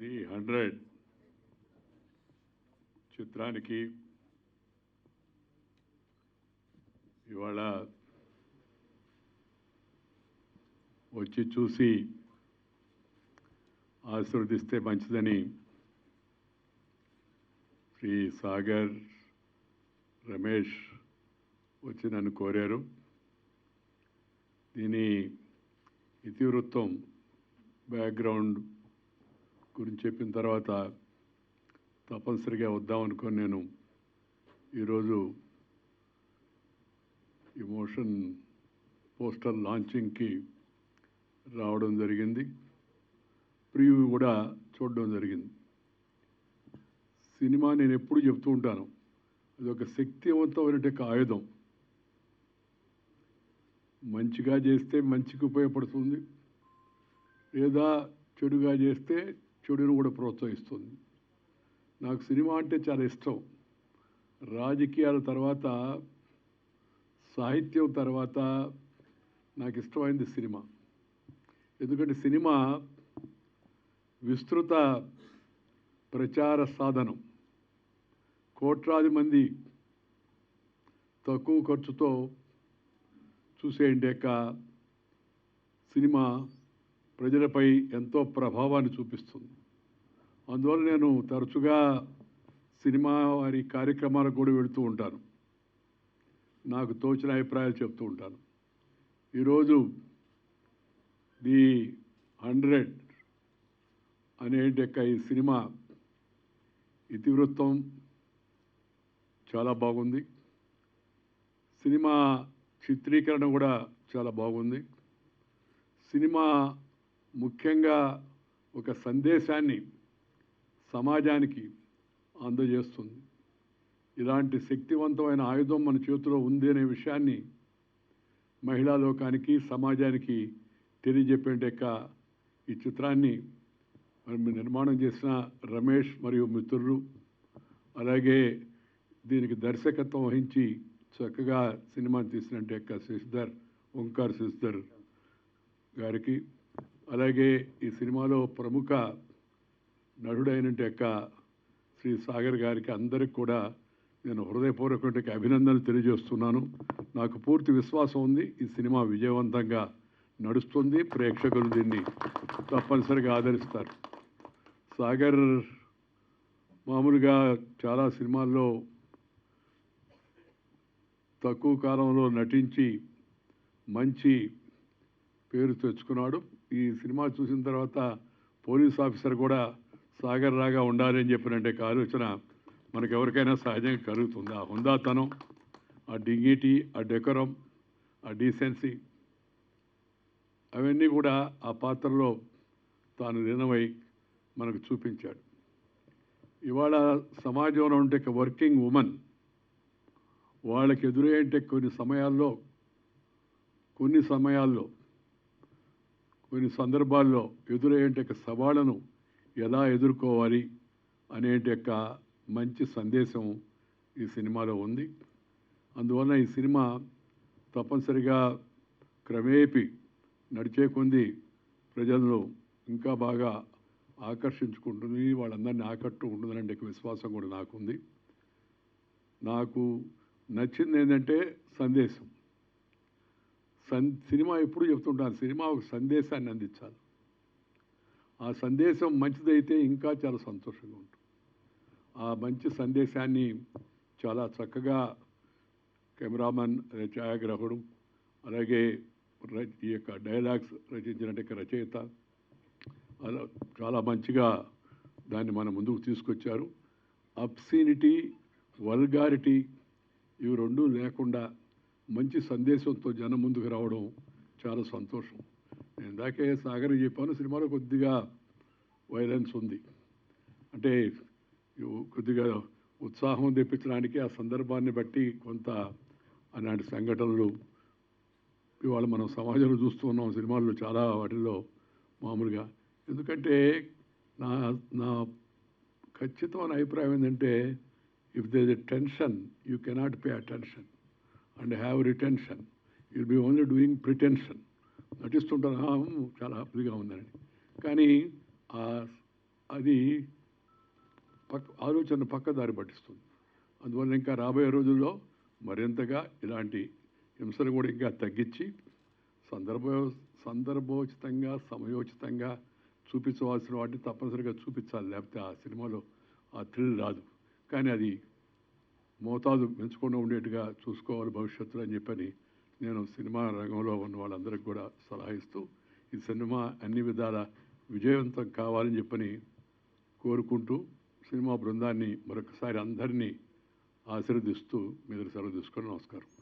The hundred. చిత్రానికి ఇవాళ వచ్చి చూసి ఆశీర్వదిస్తే మంచిదని శ్రీ సాగర్ రమేష్ వచ్చి నన్ను కోరారు. దీని ఇతివృత్తం బ్యాక్గ్రౌండ్ గురించి చెప్పిన తర్వాత తప్పనిసరిగా వద్దామనుకొని నేను ఈరోజు ఇమోషన్ పోస్టర్ లాంచింగ్కి రావడం జరిగింది. ప్రివ్యూ కూడా చూడడం జరిగింది. సినిమా నేను ఎప్పుడు చెప్తూ ఉంటాను. అది ఒక శక్తివంతమైనటువంటి ఆయుధం. మంచిగా చేస్తే మంచికి ఉపయోగపడుతుంది. లేదా చెడుగా చేస్తే చెడును కూడా ప్రోత్సహిస్తుంది. నాకు సినిమా అంటే చాలా ఇష్టం. రాజకీయాల తర్వాత సాహిత్యం తర్వాత నాకు ఇష్టమైంది సినిమా. ఎందుకంటే సినిమా విస్తృత ప్రచార సాధనం. కోట్లాది మంది తక్కువ ఖర్చుతో చూసేయండి యొక్క సినిమా ప్రజలపై ఎంతో ప్రభావాన్ని చూపిస్తుంది. అందువల్ల నేను తరచుగా సినిమా వారి కార్యక్రమాలకు కూడా వెళుతూ ఉంటాను. నాకు తోచిన అభిప్రాయాలు చెప్తూ ఉంటాను. ఈరోజు ది హండ్రెడ్ అనే యొక్క ఈ సినిమా ఇతివృత్తం చాలా బాగుంది. సినిమా చిత్రీకరణ కూడా చాలా బాగుంది. సినిమా ముఖ్యంగా ఒక సందేశాన్ని సమాజానికి అందజేస్తుంది. ఇలాంటి శక్తివంతమైన ఆయుధం మన చేతిలో ఉంది అనే విషయాన్ని మహిళా లోకానికి సమాజానికి తెలియజెప్పేట యొక్క ఈ చిత్రాన్ని మరి మీరు నిర్మాణం చేసిన రమేష్ మరియు మిత్రులు అలాగే దీనికి దర్శకత్వం వహించి చక్కగా సినిమా తీసినట్టు యొక్క శశిధర్ ఓంకార్ శశిధర్ గారికి అలాగే ఈ సినిమాలో ప్రముఖ నటుడైనట్టు యొక్క శ్రీ సాగర్ గారికి అందరికి కూడా నేను హృదయపూర్వక అభినందనలు తెలియజేస్తున్నాను. నాకు పూర్తి విశ్వాసం ఉంది ఈ సినిమా విజయవంతంగా నడుస్తుంది. ప్రేక్షకులు దీన్ని తప్పనిసరిగా ఆదరిస్తారు. సాగర్ మామూలుగా చాలా సినిమాల్లో తక్కువ కాలంలో నటించి మంచి పేరు తెచ్చుకున్నాడు. ఈ సినిమా చూసిన తర్వాత పోలీస్ ఆఫీసర్ కూడా సాగర్ రాగా ఉండాలి అని చెప్పినట్టే ఆలోచన మనకు ఎవరికైనా సహజంగా కలుగుతుంది ఆ హుందాతనం ఆ డిగ్నిటీ ఆ డెకరం ఆ డీసెన్సీ అవన్నీ కూడా ఆ పాత్రలో తాను లీనమై మనకు చూపించాడు. ఇవాళ సమాజంలో ఉంటే ఒక వర్కింగ్ ఉమెన్ వాళ్ళకి ఎదురయ్యేంటే కొన్ని సమయాల్లో కొన్ని సమయాల్లో కొన్ని సందర్భాల్లో ఎదురయ్యేంటి యొక్క సవాళ్ళను ఎలా ఎదుర్కోవాలి అనేటి యొక్క మంచి సందేశం ఈ సినిమాలో ఉంది. అందువలన ఈ సినిమా తప్పనిసరిగా క్రమేపి నడిచే కొంది ప్రజలను ఇంకా బాగా ఆకర్షించుకుంటుంది వాళ్ళందరినీ ఉంటుందని ఒక విశ్వాసం కూడా నాకుంది. నాకు నచ్చింది ఏంటంటే సందేశం. సన్ సినిమా ఎప్పుడు చెప్తుంటాను సినిమా ఒక సందేశాన్ని అందించాలి. ఆ సందేశం మంచిదైతే ఇంకా చాలా సంతోషంగా ఉంటుంది. ఆ మంచి సందేశాన్ని చాలా చక్కగా కెమెరామెన్ ఛాయాగ్రాహకుడు అలాగే ఈ యొక్క డైలాగ్స్ రచించినట్టు రచయిత అలా చాలా మంచిగా దాన్ని మన ముందుకు తీసుకొచ్చారు. అప్సీనిటీ వల్గారిటీ ఇవి రెండూ లేకుండా మంచి సందేశంతో జనం ముందుకు రావడం చాలా సంతోషం. నేను ఇందాకే సాగర్ చెప్పాను సినిమాలో కొద్దిగా వైలెన్స్ ఉంది. అంటే కొద్దిగా ఉత్సాహం తెప్పించడానికి ఆ సందర్భాన్ని బట్టి కొంత అలాంటి సంఘటనలు ఇవాళ మనం సమాజంలో చూస్తున్నాం సినిమాల్లో చాలా వాటిల్లో మామూలుగా. ఎందుకంటే నా నా ఖచ్చితమైన అభిప్రాయం ఏంటంటే if they a tension you cannot pay attention and have retention will be only doing pretension నటిస్తుంటారు. "ఆ, చాలా హ్యాపీగా ఉందని కానీ ఆ అది పక్క ఆలోచన పక్కదారి పట్టిస్తుంది. అందువల్ల ఇంకా రాబోయే రోజుల్లో మరింతగా ఇలాంటి హింసలు కూడా ఇంకా తగ్గించి సందర్భ సందర్భోచితంగా సమయోచితంగా చూపించవలసిన వాటిని తప్పనిసరిగా చూపించాలి. లేకపోతే ఆ సినిమాలో ఆ థ్రిల్ రాదు. కానీ అది మోతాదు పెంచకుండా ఉండేట్టుగా చూసుకోవాలి భవిష్యత్తులో అని చెప్పని నేను సినిమా రంగంలో ఉన్న వాళ్ళందరికీ కూడా సలహా ఇస్తూ ఈ సినిమా అన్ని విధాల విజయవంతం కావాలని చెప్పని కోరుకుంటూ సినిమా బృందాన్ని మరొకసారి అందరినీ ఆశీర్వదిస్తూ మీద సెలవు తీసుకొని నమస్కారం.